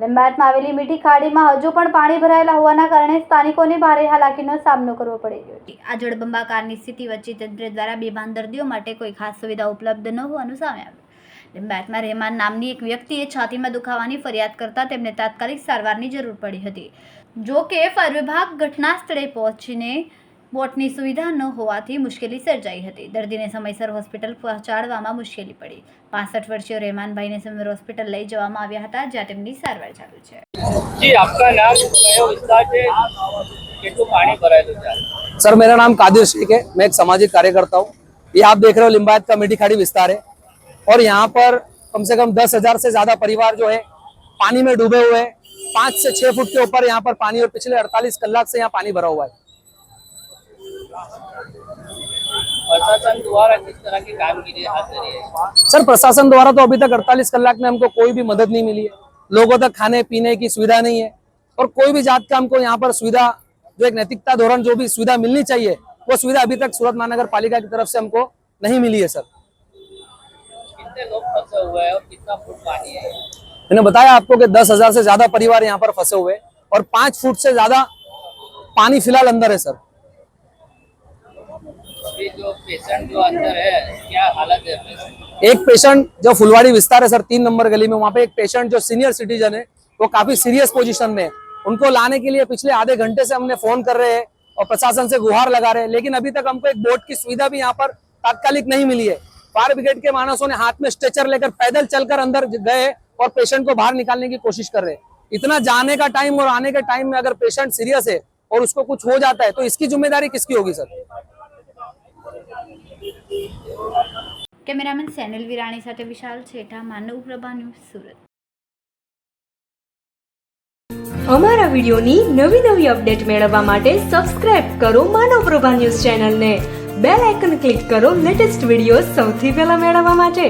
લીંબાયતમાં આવેલી મીઠી ખાડીમાં હજુ પણ પાણી ભરાયેલા હોવાના કારણે સ્થાનિકોને ભારે હાલાકીનો સામનો કરવો પડી રહ્યો આ જળબંબાકારની સ્થિતિ વચ્ચે તંત્ર દ્વારા બેભાન દર્દીઓ માટે કોઈ ખાસ સુવિધા ઉપલબ્ધ ન હોવાનું સામે આવ્યું. લીંબાયતમાં રહેમાન નામની એક વ્યક્તિએ છાતીમાં દુખાવાની ફરિયાદ કરતા તેમને તાત્કાલિક સારવારની જરૂર પડી હતી. જો કે ફાયર વિભાગ ઘટના સ્થળે પહોંચીને બોટની સુવિધા ન હોવાથી મુશ્કેલી સર્જાઈ હતી દર્દીને સમયસર હોસ્પિટલ પહોંચાડવામાં મુશ્કેલી પડી પાસઠ વર્ષીય રહેમાનભાઈને સિવિલ હોસ્પિટલ લઈ જવામાં આવ્યા હતા જ્યાં તેમની સારવાર ચાલુ છે જી આપકા નામ કયો વિસ્તાર છે કેટલું પાણી ભરાયેલું છે सर मेरा नाम कादिर शेख है मैं एक सामाजिक कार्यकर्ता हूँ ये आप देख रहे हो लिम्बायत का मीठी खाड़ी विस्तार है और यहाँ पर कम से कम दस हजार से ज्यादा परिवार जो है पानी में डूबे हुए हैं पाँच से छह फुट के ऊपर यहाँ पर पानी और पिछले 48 कलाक से यहाँ पानी भरा हुआ है प्रशासन द्वारा किस तरह की कामगिरी हाथ धरी है? सर प्रशासन द्वारा तो अभी तक 48 कलाक में हमको कोई भी मदद नहीं मिली है। लोगों तक खाने पीने की सुविधा नहीं है और कोई भी जात का हमको यहाँ पर सुविधा जो एक नैतिकता धोरण जो भी सुविधा मिलनी चाहिए वो सुविधा अभी तक सूरत महानगर पालिका की तरफ़ से हमको नहीं मिली है सर। कितने लोग फंसे हुए हैं और कितना फुट पानी है? मैंने बताया आपको कि दस हज़ार से ज़्यादा परिवार यहाँ पर फंसे हुए और पाँच फुट से ज़्यादा पानी फ़िलहाल अंदर है सर। एक पेशेंट जो फुलवाड़ी विस्तार है सर, तीन नंबर गली में, वहाँ पे एक पेशेंट जो सीनियर सिटीजन है, वो काफ़ी सीरियस पोजीशन में है। उनको लाने के लिए पिछले आधे घंटे से हमने फ़ोन कर रहे हैं और प्रशासन से गुहार लगा रहे हैं, लेकिन अभी तक हमको एक बोट की सुविधा भी यहाँ पर तात्कालिक नहीं मिली है। फायर ब्रिगेड के मानसों ने हाथ में स्ट्रेचर लेकर पैदल चलकर अंदर गए और पेशेंट को बाहर निकालने की कोशिश कर रहे हैं। इतना जाने का टाइम और आने के टाइम में अगर पेशेंट सीरियस है और उसको कुछ हो जाता है तो इसकी ज़िम्मेदारी किसकी होगी, सर? કેમેરામેન સેનલ વિરાણી સાથે વિશાલ છેઠા, માનવ પ્રભા ન્યૂઝ સુરત. અમારા વિડીયોની નવી નવી અપડેટ મેળવવા માટે સબસ્ક્રાઇબ કરો માનવ પ્રભા ન્યૂઝ ચેનલને. બેલ આઇકન ક્લિક કરો લેટેસ્ટ વીડિયો સૌથી પહેલા મેળવવા માટે.